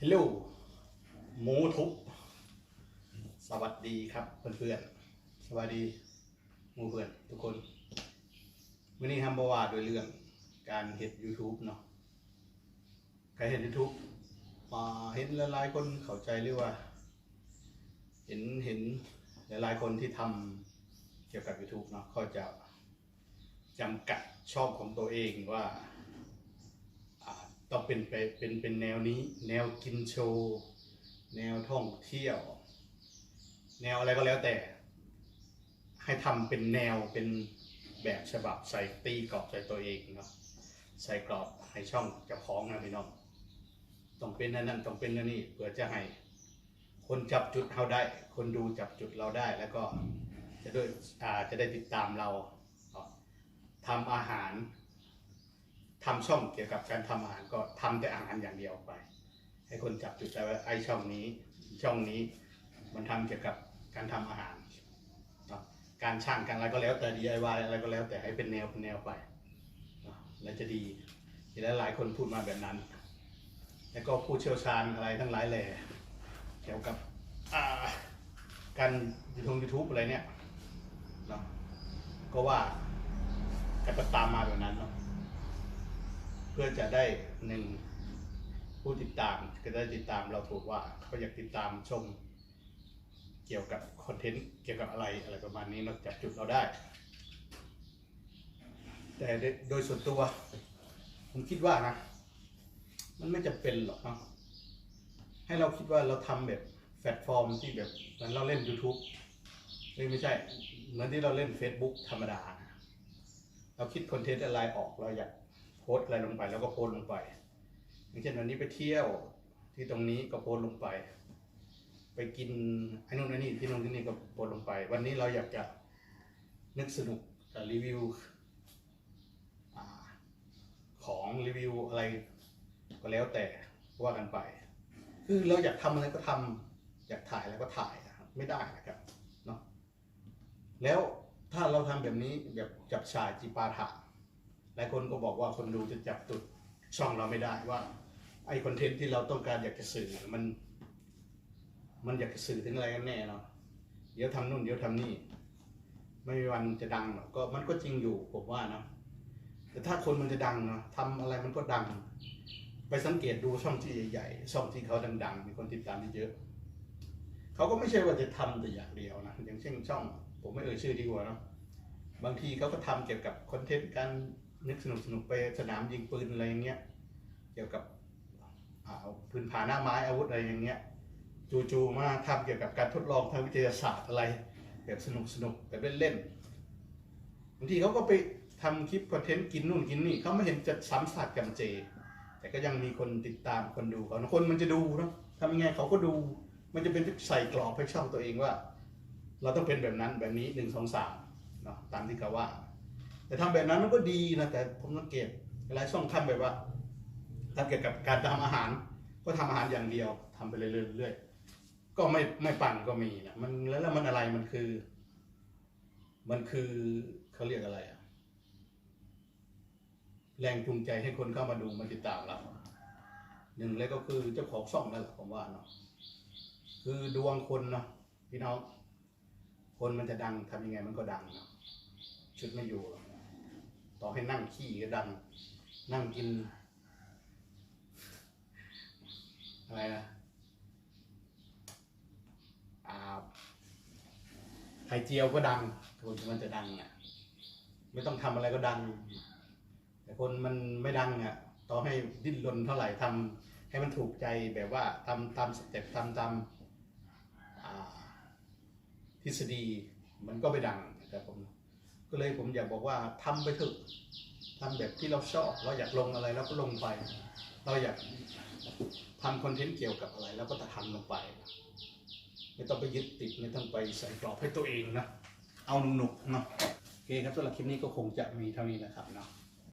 ฮัลโหลหมูทุบสวัสดีครับ เพื่อนๆ สวัสดีหมูเพื่อนทุกคนวันนี้ทำบวาโดยเรื่องการเห็ด YouTube เนาะการเห็ด YouTube มาเห็นหลายๆคนเข้าใจหรือว่า เห็นเห็นหลายๆคนที่ทำเกี่ยวกับ YouTube เนาะเขาจะจำกัดช่องของตัวเองว่า อ่าเป็นไปเป็นเป็นแนวนี้ แนวกินโชว์ แนวท่องเที่ยว แนวอะไรก็แล้วแต่ ให้ทำเป็นแนวเป็นแบบฉบับใส่ตีกรอบใส่ตัวเองเนาะใส่กรอบให้ช่องจะพ้องนะพี่น้องต้องเป็นนั่นนั่นต้องเป็นนั่นนี่เพื่อจะให้ คนจับจุดเราได้ คนดูจับจุดเราได้แล้วก็จะด้วยจะได้ติดตามเราทำอาหาร ทำช่องเกี่ยวกับการทำอาหารก็ทำแต่อาหารอย่างเดียวไป ให้คนจับจุดได้ว่าไอช่องนี้ช่องนี้มันทำเกี่ยวกับการทำอาหารการช่างกันอะไรก็แล้วแต่ DIY อะไรก็แล้วแต่ให้เป็นแนวเป็นแนวไปแล้วจะดีทีละหลายคนพูดมาแบบนั้น แล้วก็ผู้เชี่ยวชาญอะไรทั้งหลายแหล่เกี่ยวกับการยูทูบยูทูบอะไรเนี่ยเนาะก็ว่ากันไปตามมาแบบนั้นเนาะ พื่อจะได้หนึ่งผู้ติดตามก็ได้ติดตามเราถูกว่าเขาอยากติดตามชม เกี่ยวกับคอนเทนต์เกี่ยวกับอะไรอะไรประมาณนี้เราจับจุดเราได้ แต่โดยส่วนตัวผมคิดว่านะ มันไม่จำเป็นหรอกเนาะให้เราคิดว่าเราทำแบบแพลตฟอร์มที่แบบเหมือนเราเล่น YouTube ไม่ใช่ เหมือนที่เราเล่น Facebook ธรรมดานะเราคิดคอนเทนต์อะไรออกเราอยาก โพสอะไรลงไป แล้วก็โพสลงไปอย่างเช่นวันนี้ไปเที่ยวที่ตรงนี้ก็โพสลงไป ไปกินไอ้นู่นไอ้นี่ที่นู่นที่นี่ก็โพสลงไป วันนี้เราอยากจะนึกสนุกกับรีวิวอของรีวิวอะไรก็แล้วแต่ว่ากันไป คือเราอยากทำอะไรก็ทำอยากถ่ายอะไรก็ถ่ายนะครับไม่ได้นะครับเนาะแล้วถ้าเราทำแบบนี้แบบจับชายจีปาถะ หลายคนก็บอกว่าคนดูจะจับจุดช่องเราไม่ได้ว่า ไอคอนเทนต์ที่เราต้องการอยากจะสื่อมัน มันอยากจะสื่อถึงอะไรกันแน่เนาะเดี๋ยวทำนู่นเดี๋ยวทำนี่ ไม่มีวันจะดังหรอกก็มันก็จริงอยู่ผมว่านะแต่ถ้าคนมันจะดังเนาะทำอะไรมันก็ดัง ไปสังเกตดูช่องที่ใหญ่ๆช่องที่เขาดังๆมีคนติดตามเยอะเขาก็ไม่ใช่ว่าจะทำแต่อย่างเดียวนะอย่างเช่นช่อง ผมไม่เอ่ยชื่อดีกว่าเนาะบางทีเขาก็ทำเกี่ยวกับคอนเทนต์การ นึกสนุกสนุกๆไปสนามยิงปืนอะไรอย่างเงี้ยเกี่ยวกับอ่าปืนผาหน้าไม้อาวุธอะไรอย่างเงี้ยจู่ๆมาทำเกี่ยวกับการทดลองทางวิทยาศาสตร์อะไร แบบสนุกสนุกๆแบบเล่นๆบางทีเขาก็ไปทำคลิปคอนเทนต์กินนู่นกินนี่เขาไม่เห็นจะซ้ำซากกันเจ แต่ก็ยังมีคนติดตามคนดูเขาคนมันจะดูเนาะทำยังไงเขาก็ดู มันจะเป็นใส่กรอบให้ช่องตัวเองว่า เราต้องเป็นแบบนั้นแบบนี้หนึ่งสองสามเนาะตามที่เขาว่า แต่ทำแบบนั้นมันก็ดีนะแต่ผมสังเกตหลายช่องทำแบบว่าทำเกี่ยวกับการทำอาหาร ก็ทำอาหารอย่างเดียวทำไปเรื่อยๆก็ไม่ไม่ปั่นก็มีนะมันแล้วแล้วมันอะไรมันคือ มันคือเขาเรียกอะไรอะแรงจูงใจให้คนเข้ามาดูมาติดตามเราหนึ่งเลยก็คือเจ้าของช่องนั่นแหละผมว่าเนาะคือดวงคนเนาะพี่น้อง คนมันจะดังทำยังไงมันก็ดังเนาะชุดไม่อยู่หรอก ต่อให้นั่งขี้ก็ดัง นั่งกิน อะไรนะอ่าไข่เจียวก็ดังคนมันจะดังอะ ไม่ต้องทำอะไรก็ดัง แต่คนมันไม่ดังอะ ต่อให้ดิ้นรนเท่าไหร่ทำให้มันถูกใจแบบว่าทำตามสเต็ปทำตามทฤษฎีมันก็ไม่ดังนะครับผม ก็เลยผมอยากบอกว่าทำไปเถอะทำแบบที่เราชอบ เราอยากลงอะไรเราก็ลงไป เราอยากทำคอนเทนต์เกี่ยวกับอะไรเราก็จะทำลงไป ไม่ต้องไปยึดติดไม่ต้องไปใส่กรอบให้ตัวเองนะ เอาหนุกๆเนาะโอเคครับสำหรับคลิปนี้ก็คงจะมีเท่านี้นะครับเนาะ